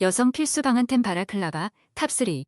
여성 필수 방한템 바라클라바 탑3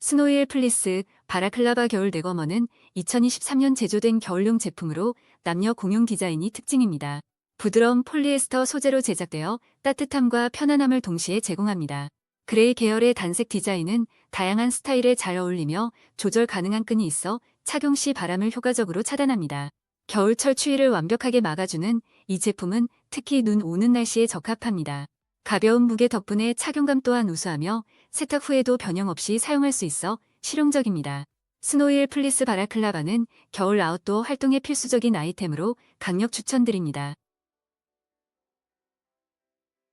스노이엘 플리스 바라클라바 겨울 내거머는 2023년 제조된 겨울용 제품으로 남녀 공용 디자인이 특징입니다. 부드러운 폴리에스터 소재로 제작되어 따뜻함과 편안함을 동시에 제공합니다. 그레이 계열의 단색 디자인은 다양한 스타일에 잘 어울리며 조절 가능한 끈이 있어 착용 시 바람을 효과적으로 차단합니다. 겨울철 추위를 완벽하게 막아주는 이 제품은 특히 눈 오는 날씨에 적합합니다. 가벼운 무게 덕분에 착용감 또한 우수하며 세탁 후에도 변형 없이 사용할 수 있어 실용적입니다. 스노이엘 플리스 바라클라바는 겨울 아웃도어 활동에 필수적인 아이템으로 강력 추천드립니다.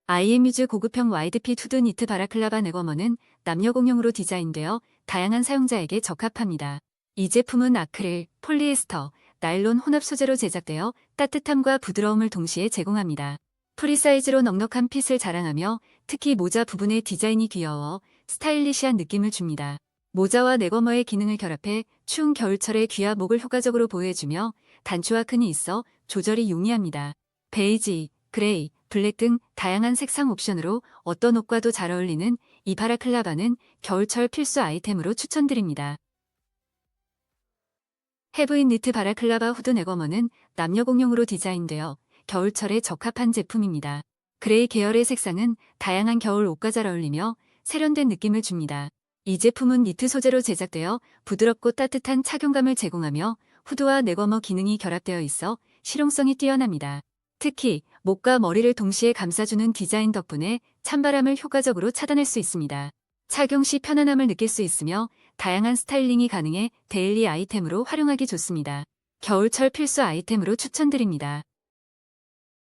IMU즈 고급형 와이드핏 후드 니트 바라클라바 네거머는 남녀 공용으로 디자인되어 다양한 사용자에게 적합합니다. 이 제품은 아크릴, 폴리에스터, 나일론 혼합 소재로 제작되어 따뜻함과 부드러움을 동시에 제공합니다. 프리사이즈로 넉넉한 핏을 자랑하며 특히 모자 부분의 디자인이 귀여워 스타일리시한 느낌을 줍니다. 모자와 네거머의 기능을 결합해 추운 겨울철에 귀와 목을 효과적으로 보호해주며 단추와 끈이 있어 조절이 용이합니다. 베이지, 그레이, 블랙 등 다양한 색상 옵션으로 어떤 옷과도 잘 어울리는 이 바라클라바는 겨울철 필수 아이템으로 추천드립니다. 헤브인 니트 바라클라바 후드 네거머는 남녀 공용으로 디자인되어 겨울철에 적합한 제품입니다. 그레이 계열의 색상은 다양한 겨울 옷과 잘 어울리며 세련된 느낌을 줍니다. 이 제품은 니트 소재로 제작되어 부드럽고 따뜻한 착용감을 제공하며 후드와 네거머 기능이 결합되어 있어 실용성이 뛰어납니다. 특히 목과 머리를 동시에 감싸주는 디자인 덕분에 찬바람을 효과적으로 차단할 수 있습니다. 착용 시 편안함을 느낄 수 있으며 다양한 스타일링이 가능해 데일리 아이템으로 활용하기 좋습니다. 겨울철 필수 아이템으로 추천드립니다.